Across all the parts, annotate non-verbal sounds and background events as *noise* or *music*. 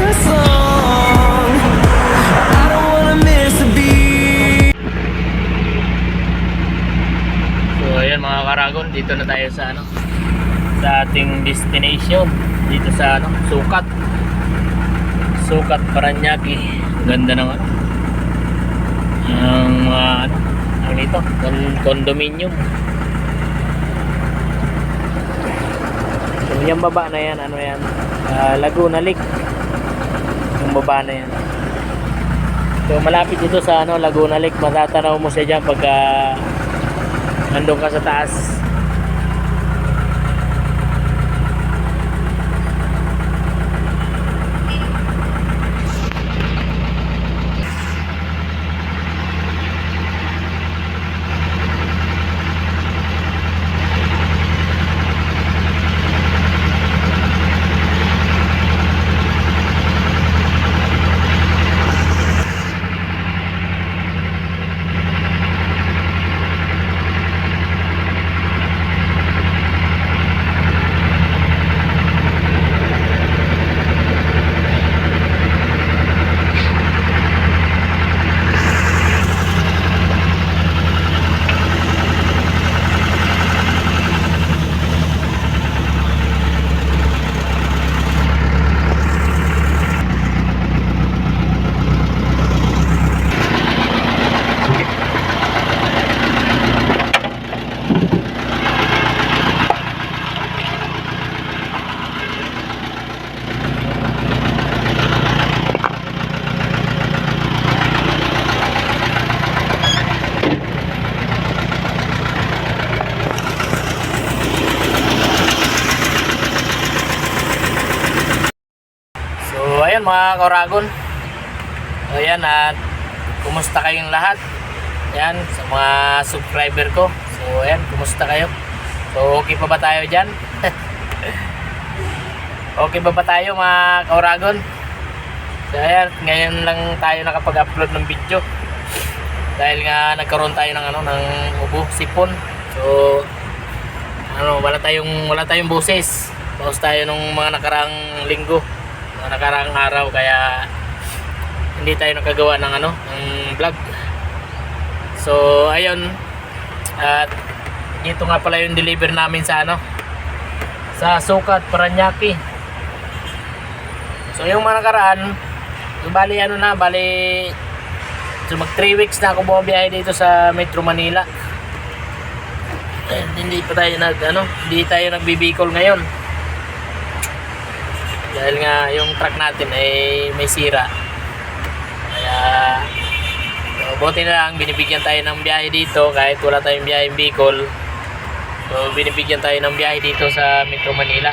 a song. I don't wanna miss a beat. So ayan mga karagon, dito na tayo sa ano sa ating destination dito sa ano, Sukat. Sukat Paranaque. Ganda ng ano. Ang mga ano, ano nito, con- condominium. So, yung baba na yan, ano yan? Ah, Laguna Lake. Yung baba na yan. So malapit dito sa ano Laguna Lake, matatanaw mo siya diyan pagka nandun ka sa taas So ayan mga Koragon. So ayan at kumusta kayong lahat? Ayan sa mga subscriber ko. So ayan, kumusta kayo? So okay pa ba tayo dyan? *laughs* okay pa ba tayo mga Koragon? So ayan, ngayon lang tayo nakapag-upload ng video. Dahil nga nagkaroon tayo ng ano ng ubo, sipon. So ano, wala tayong wala tayong boses. Bawas tayo nung mga nakarang linggo mga nakaraang araw kaya hindi tayo nakagawa ng ano ng vlog. So ayun. At dito nga pala yung deliver namin sa ano sa Sukat Paranaque. So yung mga nakaraan bali ano na bali so mag 3 weeks na ako bumabiyahe dito sa Metro Manila. Eh, hindi pa tayo nag ano hindi tayo nagbibikol ngayon dahil nga yung truck natin ay may sira. Kaya so, buti na lang binibigyan tayo ng biyahe dito kahit wala tayong biyahe Bicol. So binibigyan tayo ng biyahe dito sa Metro Manila.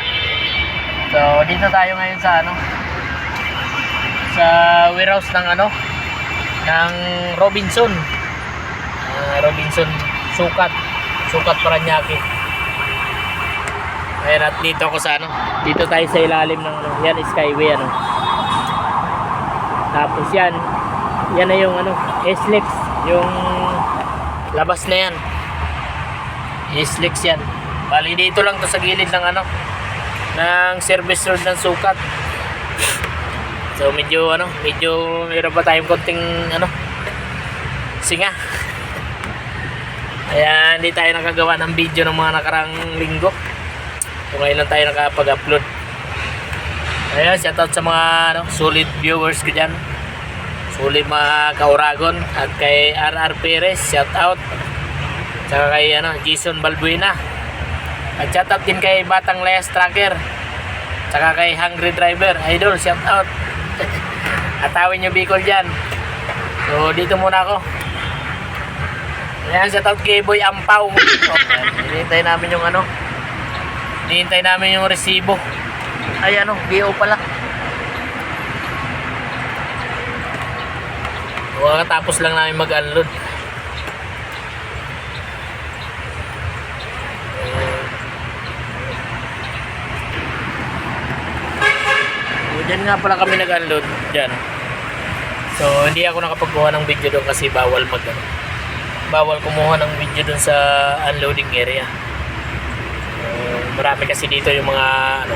So dito tayo ngayon sa ano sa warehouse ng ano ng Robinson. Ah, Robinson Sukat. Sukat Paranaque Ayan at dito ako sa ano, dito tayo sa ilalim ng ano, yan skyway ano. Tapos yan, yan na yung ano, S-Lex, yung labas na yan. S-Lex yan. Bali dito lang to sa gilid ng ano, ng service road ng sukat. So medyo ano, medyo meron pa tayong konting ano, singa. *laughs* Kaya hindi tayo nakagawa ng video ng mga nakarang linggo. So ngayon lang tayo nakapag-upload. Ayan, shoutout sa mga ano, solid viewers ko dyan. Solid mga kauragon. At kay RR Perez, shoutout. Tsaka kay ano, Jason Balbuena. At shoutout din kay Batang Leas Tracker. Tsaka kay Hungry Driver. Idol, shoutout. *laughs* Atawin nyo Bicol dyan. So, dito muna ako. Ayan, shoutout kay Boy Ampaw. Ayan, Hinihintay namin yung ano. Hinihintay namin yung resibo. Ay ano, BO pala. Kakatapos lang namin mag-unload. So, dyan nga pala kami nag-unload. Dyan. So, hindi ako nakapagkuha ng video doon kasi bawal mag ano, bawal kumuha ng video doon sa unloading area. Marami kasi dito yung mga ano,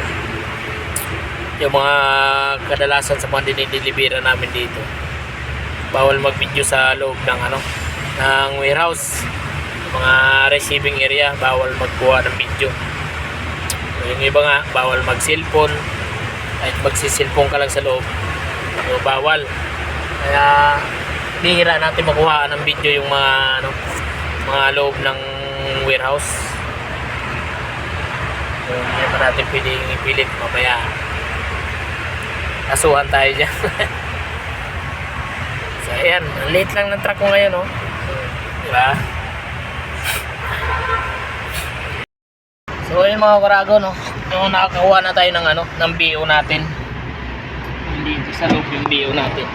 yung mga kadalasan sa mga dinidelivery namin dito. Bawal mag-video sa loob ng ano ng warehouse. Mga receiving area bawal magkuha ng video. Yung iba nga bawal mag cellphone kahit magsisilpon ka lang sa loob so bawal. Kaya bihira natin makuha ng video yung mga ano mga loob ng warehouse so hindi pa natin pwedeng ipilit mamaya. Kasuhan tayo dyan. *laughs* So ayan. Late lang ng truck ko ngayon oh. Diba? So ayun mga karago no? Yung nakakakuha na tayo ng ano ng BO natin. Dito sa loob yung BO natin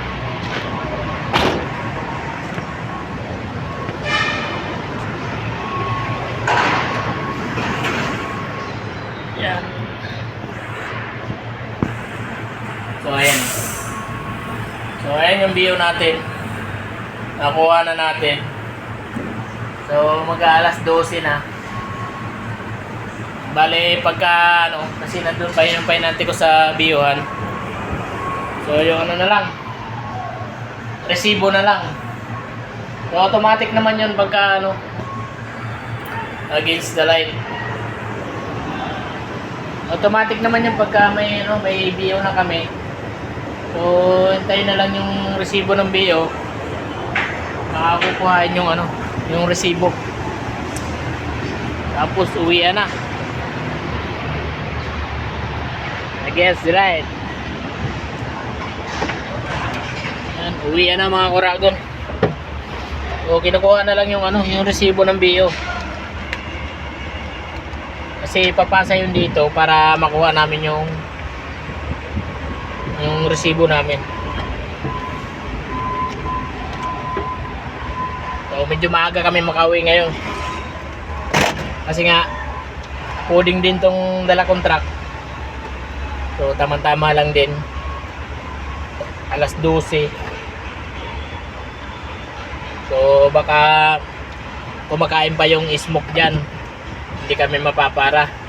yan So ayan. Yung view natin. Nakuha na natin. So mag-aalas 12 na. Bale pagka ano, kasi nandun pa yun yung painante ko sa biyuhan. So yung ano na lang. Resibo na lang. So automatic naman yun pagka ano against the line. Automatic naman yung pagka may ano, may BO na kami. So, hintayin na lang yung resibo ng BO. Makakukuhain yung ano, yung resibo. Tapos uwi na. I guess right. Yan, uwi na mga kuragon. So, kinukuha na lang yung ano, yung resibo ng BO. Kasi papasa yun dito para makuha namin yung yung resibo namin. So medyo maaga kami makauwi ngayon. Kasi nga coding din tong dala kong truck. So tama-tama lang din. Alas 12. So baka kumakain pa yung smoke dyan. Hindi kami mapapara.